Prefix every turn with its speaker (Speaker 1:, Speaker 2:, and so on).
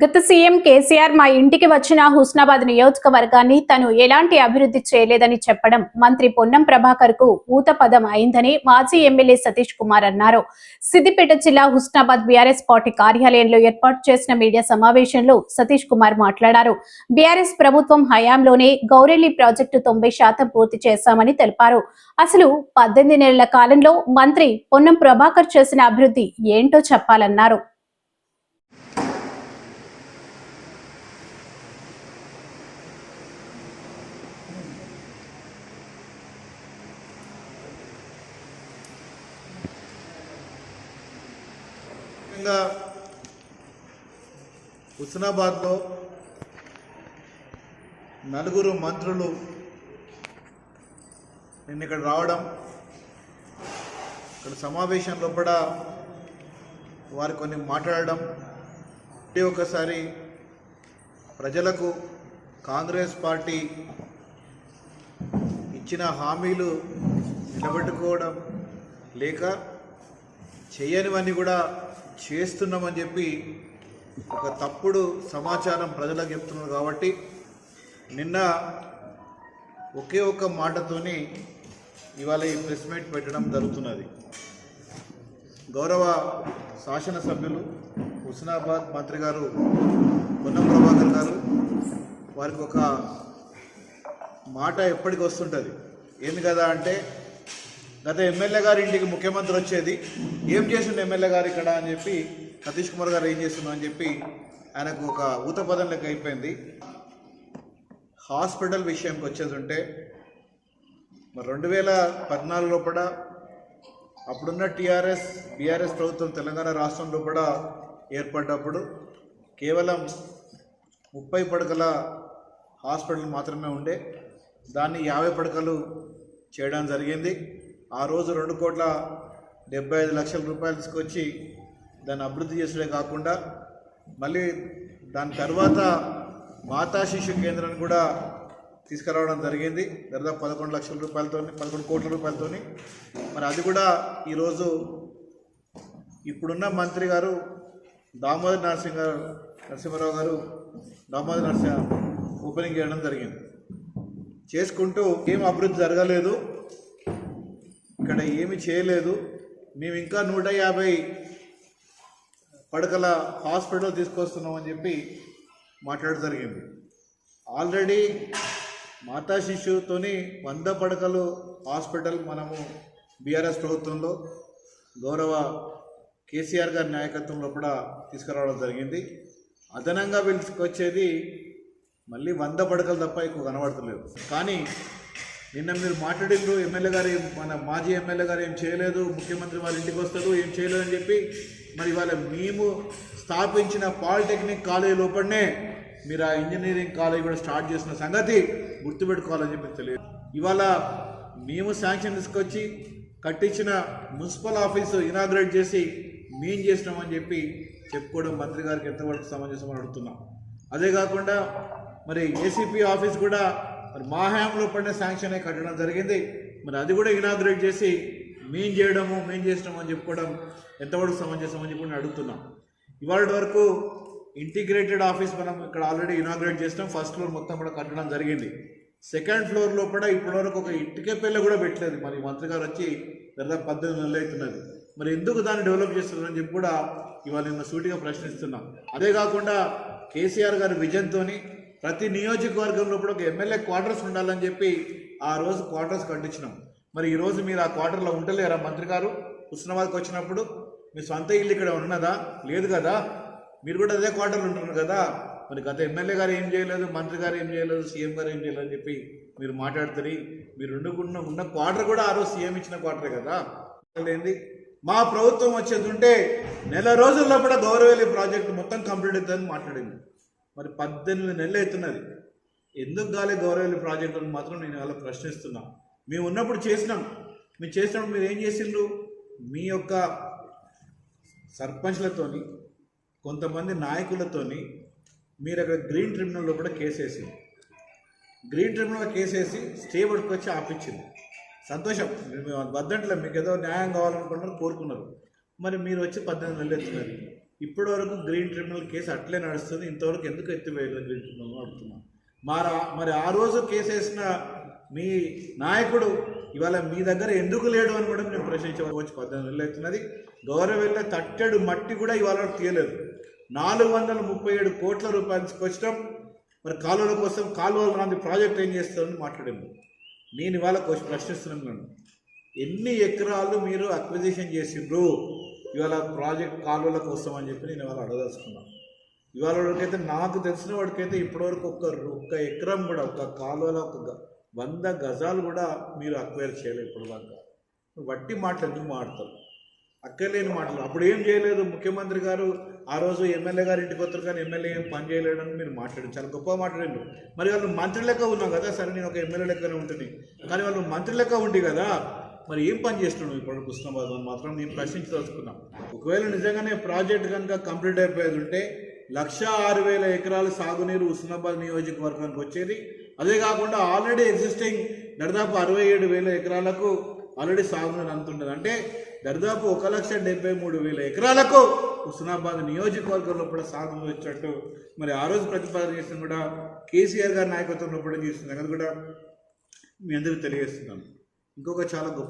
Speaker 1: గత సీఎం కేసీఆర్ మా ఇంటికి వచ్చిన హుస్నాబాద్ నియోజకవర్గాన్ని తను ఎలాంటి అభివృద్ధి చేయలేదని చెప్పడం మంత్రి పొన్నం ప్రభాకర్కు ఊతపదం అయిందని మాజీ ఎమ్మెల్యే సతీష్ కుమార్ అన్నారు. సిద్దిపేట జిల్లా హుస్నాబాద్ బీఆర్ఎస్ పార్టీ కార్యాలయంలో ఏర్పాటు చేసిన మీడియా సమావేశంలో సతీష్ కుమార్ మాట్లాడారు. బీఆర్ఎస్ ప్రభుత్వం హయాంలోనే గౌరెల్లి ప్రాజెక్టు తొంభై శాతం పూర్తి చేశామని తెలిపారు. అసలు పద్దెనిమిది నెలల కాలంలో మంత్రి పొన్నం ప్రభాకర్ చేసిన అభివృద్ధి ఏంటో చెప్పాలన్నారు.
Speaker 2: ముఖ్యంగా హుస్నాబాద్లో నలుగురు మంత్రులు నిన్న ఇక్కడ రావడం ఇక్కడ సమావేశంలో కూడా వారు కొన్ని మాట్లాడడం ప్రతి ఒక్కసారి ప్రజలకు కాంగ్రెస్ పార్టీ ఇచ్చిన హామీలు నిలబెట్టుకోవడం లేక చేయనివన్నీ కూడా చేస్తున్నామని చెప్పి ఒక తప్పుడు సమాచారం ప్రజలకు చెప్తున్నారు కాబట్టి నిన్న ఒకే ఒక్క మాటతోని ఇవాళ ఈ ప్రెస్ మీట్ పెట్టడం జరుగుతున్నది. గౌరవ శాసనసభ్యులు హుస్నాబాద్ మంత్రి గారు పొన్నం ప్రభాకర్ గారు వారికి ఒక మాట ఎప్పటికి వస్తుంటుంది. ఏంది కదా అంటే గత ఎమ్మెల్యే గారి ఇంటికి ముఖ్యమంత్రి వచ్చేది. ఏం చేసిండు ఎమ్మెల్యే గారు ఇక్కడ అని చెప్పి సతీష్ కుమార్ గారు ఏం చేస్తున్నా అని చెప్పి ఆయనకు ఒక ఊతపదం లెక్క అయిపోయింది. హాస్పిటల్ విషయానికి వచ్చేది మరి రెండు వేల పద్నాలుగు లోపల అప్పుడున్న టీఆర్ఎస్ బీఆర్ఎస్ ప్రభుత్వం తెలంగాణ రాష్ట్రంలో కూడా ఏర్పడ్డప్పుడు కేవలం ముప్పై పడకల హాస్పిటల్ మాత్రమే ఉండే. దాన్ని యాభై పడకలు చేయడం జరిగింది. ఆ రోజు రెండు కోట్ల డెబ్బై ఐదు లక్షల రూపాయలు తీసుకొచ్చి దాన్ని అభివృద్ధి చేసడే కాకుండా మళ్ళీ దాని తర్వాత మాతా శిశు కేంద్రాన్ని కూడా తీసుకురావడం జరిగింది. దాదాపు పదకొండు లక్షల రూపాయలతో పదకొండు కోట్ల రూపాయలతో మరి అది కూడా ఈరోజు ఇప్పుడున్న మంత్రి గారు దామోదర్ నరసింహ నరసింహారావు గారు దామోదర్ నరసింహ ఓపెనింగ్ చేయడం జరిగింది. చేసుకుంటూ ఏం అభివృద్ధి జరగలేదు. ఇక్కడ ఏమి చేయలేదు. మేము ఇంకా నూట యాభై పడకల హాస్పిటల్ తీసుకొస్తున్నామని చెప్పి మాట్లాడడం జరిగింది. ఆల్రెడీ మాతా శిశువుతోని వంద పడకలు హాస్పిటల్ మనము బీఆర్ఎస్ ప్రభుత్వంలో గౌరవ కేసీఆర్ గారి నాయకత్వంలో కూడా తీసుకురావడం జరిగింది. అదనంగా వీళ్ళకి మళ్ళీ వంద పడకలు తప్ప ఎక్కువ కనబడతలేవు కానీ నిన్న మీరు మాట్లాడిండ్రు ఎమ్మెల్యే గారు మన మాజీ ఎమ్మెల్యే గారు ఏం చేయలేదు ముఖ్యమంత్రి వాళ్ళ ఇంటికి వస్తారు ఏం చేయలేదు అని చెప్పి మరి ఇవాళ మేము స్థాపించిన పాలిటెక్నిక్ కాలేజీ లోపలనే మీరు ఆ ఇంజనీరింగ్ కాలేజ్ కూడా స్టార్ట్ చేసిన సంగతి గుర్తుపెట్టుకోవాలని చెప్పి తెలియదు. ఇవాళ మేము శాంక్షన్ తీసుకొచ్చి కట్టించిన మున్సిపల్ ఆఫీసు ఇనాగ్రేట్ చేసి మేం చేసినామని చెప్పి చెప్పుకోవడం మంత్రి గారికి ఎంతవరకు సమంజసం అని అడుగుతున్నాం. అదే కాకుండా మరి ఏసీపీ ఆఫీస్ కూడా మరి మా హయాంలో పడిన శాంక్షన్ అయి కట్టడం జరిగింది. మరి అది కూడా ఇనాగ్రేట్ చేసి మేం చేయడము మేం చేసినాము అని చెప్పుకోవడం ఎంతవరకు సమంజసం అని చెప్పి నేను అడుగుతున్నాం. ఇవాళ వరకు ఇంటిగ్రేటెడ్ ఆఫీస్ మనం ఇక్కడ ఆల్రెడీ ఇనాగ్రేట్ చేసినాం. ఫస్ట్ ఫ్లోర్ మొత్తం కూడా కట్టడం జరిగింది. సెకండ్ ఫ్లోర్లో ఇప్పటి ఇప్పటివరకు ఒక ఇటుక పిల్ల కూడా పెట్టలేదు. మరి మంత్రి గారు వచ్చి దాదాపు పద్దెనిమిది నెలలు అవుతున్నది. మరి ఎందుకు దాన్ని డెవలప్ చేస్తున్నారని చెప్పి కూడా ఇవాళ నిన్న సూటిగా ప్రశ్నిస్తున్నాం. అదే కాకుండా కేసీఆర్ గారి విజన్తోని ప్రతి నియోజకవర్గంలో కూడా ఒక ఎమ్మెల్యే క్వార్టర్స్ ఉండాలని చెప్పి ఆ రోజు క్వార్టర్స్ కట్టించినాం మరి ఈరోజు మీరు ఆ క్వార్టర్లో ఉండలేరా మంత్రి గారు? హుస్నాబాద్కి వచ్చినప్పుడు మీ సొంత ఇల్లు ఇక్కడ ఉన్నదా? లేదు కదా? మీరు కూడా అదే క్వార్టర్లు ఉంటున్నారు కదా? మరి గత ఎమ్మెల్యే గారు ఏం చేయలేదు మంత్రి గారు ఏం చేయలేదు సీఎం గారు ఏం చేయలేదు అని చెప్పి మీరు మాట్లాడుతుంది మీరు ఉండుకున్న ఉన్న క్వార్టర్ కూడా ఆ రోజు సీఎం ఇచ్చిన క్వార్టరే కదా? ఏంది? మా ప్రభుత్వం వచ్చేది ఉంటే నెల రోజుల్లో కూడా గౌరవేలి ప్రాజెక్టు మొత్తం కంప్లీట్ అవుతుందని మాట్లాడింది. మరి పద్దెనిమిది నెలలు అవుతున్నది. ఎందుకు గాలి గౌరవేలి ప్రాజెక్టు అని మాత్రం నేను అలా ప్రశ్నిస్తున్నా. మేము ఉన్నప్పుడు చేసినాం. మేము చేసినప్పుడు మీరు ఏం చేసిండ్రు? మీ యొక్క సర్పంచ్లతోని కొంతమంది నాయకులతోని మీరు అక్కడ గ్రీన్ ట్రిబ్యునల్లో కూడా కేసు వేసింది గ్రీన్ ట్రిబ్యునల్ కేసు వేసి స్టే పట్టుకొచ్చి ఆపించింది సంతోషం. వద్దంటలే మీకు ఏదో న్యాయం కావాలనుకుంటున్నారు కోరుకున్నారు. మరి మీరు వచ్చి పద్దెనిమిది నెలలు ఎత్తున్నారు ఇప్పటి వరకు గ్రీన్ ట్రిబ్యునల్ కేసు అట్లే నడుస్తుంది. ఇంతవరకు ఎందుకు ఎత్తివేయలేదు గ్రీన్ ట్రిబ్యునల్ అడుగుతున్నాం మరి మరి ఆ రోజు కేసు వేసిన మీ నాయకుడు ఇవాళ మీ దగ్గర ఎందుకు లేడు అని కూడా మేము ప్రశ్నించవచ్చు పద్దెనిమిది నెలలు అవుతున్నది. గౌరవ తట్టెడు మట్టి కూడా ఇవాళ తీయలేదు. నాలుగు వందల ముప్పై ఏడు కోట్ల రూపాయలు తీసుకొచ్చడం మరి కాలువల కోసం కాలువల రాంది ప్రాజెక్ట్ ఏం చేస్తారని మాట్లాడాము నేను ఇవాళ క్వశ్చన్ ప్రశ్నిస్తున్నాను. ఎన్ని ఎకరాలు మీరు అక్విజిషన్ చేసిండ్రు? ఇవాళ ప్రాజెక్ట్ కాలువల కోసం అని చెప్పి నేను ఇవాళ అడగదలుచుకున్నాను ఇవాళ వాడికైతే నాకు తెలిసిన వాడికైతే ఇప్పటివరకు ఒక ఒక్క ఎకరం కూడా ఒక కాలువలో ఒక గ- వంద గజాలు కూడా మీరు అక్వైర్ చేయలేదు ఇప్పుడు దాకా వట్టి మాటలు ఎందుకు మాడతారు అక్కర్లేని మాటలు. అప్పుడు ఏం చేయలేదు? ముఖ్యమంత్రి గారు ఆ రోజు ఎమ్మెల్యే గారు ఇంటికి వస్తారు కానీ ఎమ్మెల్యే ఏం పని చేయలేడని మీరు మాట్లాడారు. చాలా గొప్ప మాట్లాడారు మరి వాళ్ళు మంత్రి లెక్క ఉన్నాం కదా? సరే నేను ఒక ఎమ్మెల్యే లెక్కనే ఉంటుంది కానీ వాళ్ళు మంత్రి లెక్క ఉండి కదా? మరి ఏం పని చేస్తున్నావు ఇప్పుడు కృష్ణాబాద్ అని మాత్రం నేను ప్రశ్నించదలుచుకున్నాం. ఒకవేళ నిజంగానే ప్రాజెక్ట్ కనుక కంప్లీట్ అయిపోయేది ఉంటే లక్ష ఆరు వేల ఎకరాలు సాగునీరు హుస్నాబాద్ నియోజకవర్గానికి వచ్చేది. అదే కాకుండా ఆల్రెడీ ఎగ్జిస్టింగ్ దరిదాపు అరవై ఏడు వేల ఎకరాలకు ఆల్రెడీ సాగునీరు అందుతుండదు అంటే దరిదాపు ఒక లక్ష డెబ్బై మూడు వేల ఎకరాలకు హుస్నాబాద్ నియోజకవర్గంలో కూడా సాగునీరు వచ్చేటట్టు మరి ఆ రోజు ప్రతిపాదన చేసిన కూడా కేసీఆర్ గారి నాయకత్వంలో కూడా చేసిన అది కూడా మీ అందరికీ తెలియజేస్తున్నాను. ఇంకొక చాలా గొప్ప